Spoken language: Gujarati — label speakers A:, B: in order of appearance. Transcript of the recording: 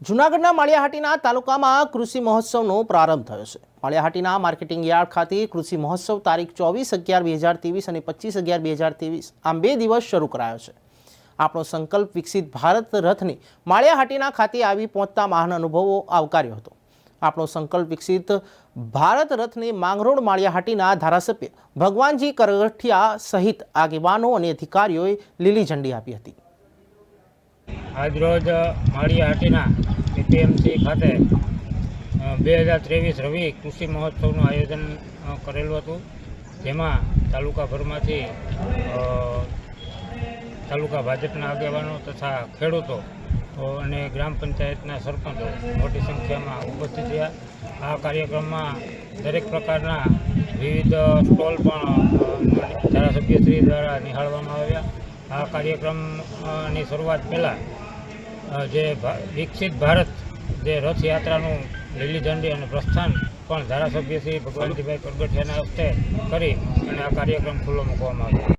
A: જૂનાગઢના માળિયાહાટીના તાલુકામાં કૃષિ મહોત્સવનો પ્રારંભ થયો છે. માળિયાહાટીના માર્કેટિંગ યાર્ડ ખાતે કૃષિ મહોત્સવ તારીખ ચોવીસ અગિયાર બે હજાર ત્રેવીસ અને પચીસ અગિયાર બે હજાર ત્રેવીસ આમ બે દિવસ શરૂ કરાયો છે. આપણો સંકલ્પ વિકસિત ભારત રથની માળિયાહાટીના ખાતે આવી પહોંચતા મહાન અનુભવો આવકાર્યો હતો. આપણો સંકલ્પ વિકસિત ભારત રથને માંગરોળ માળિયાહાટીના ધારાસભ્ય ભગવાનજી કરગઠિયા સહિત આગેવાનો અને અધિકારીઓએ લીલી ઝંડી આપી હતી.
B: આજરોજ માળિયાહાટીના એપીએમસી ખાતે બે હજાર ત્રેવીસ રવિ કૃષિ મહોત્સવનું આયોજન કરેલું હતું. જેમાં તાલુકાભરમાંથી તાલુકા ભાજપના આગેવાનો તથા ખેડૂતો અને ગ્રામ પંચાયતના સરપંચો મોટી સંખ્યામાં ઉપસ્થિત રહ્યા. આ કાર્યક્રમમાં દરેક પ્રકારના વિવિધ સ્ટોલ પણ ધારાસભ્યશ્રી દ્વારા નિહાળવામાં આવ્યા. આ કાર્યક્રમની શરૂઆત પહેલાં જે વિકસિત ભારત જે રથયાત્રાનું લીલી ઝંડી અને પ્રસ્થાન પણ ધારાસભ્ય શ્રી ભગવાનજીભાઈ કરગઠિયાના હસ્તે કરી અને આ કાર્યક્રમ ખુલ્લો મૂકવામાં આવ્યો.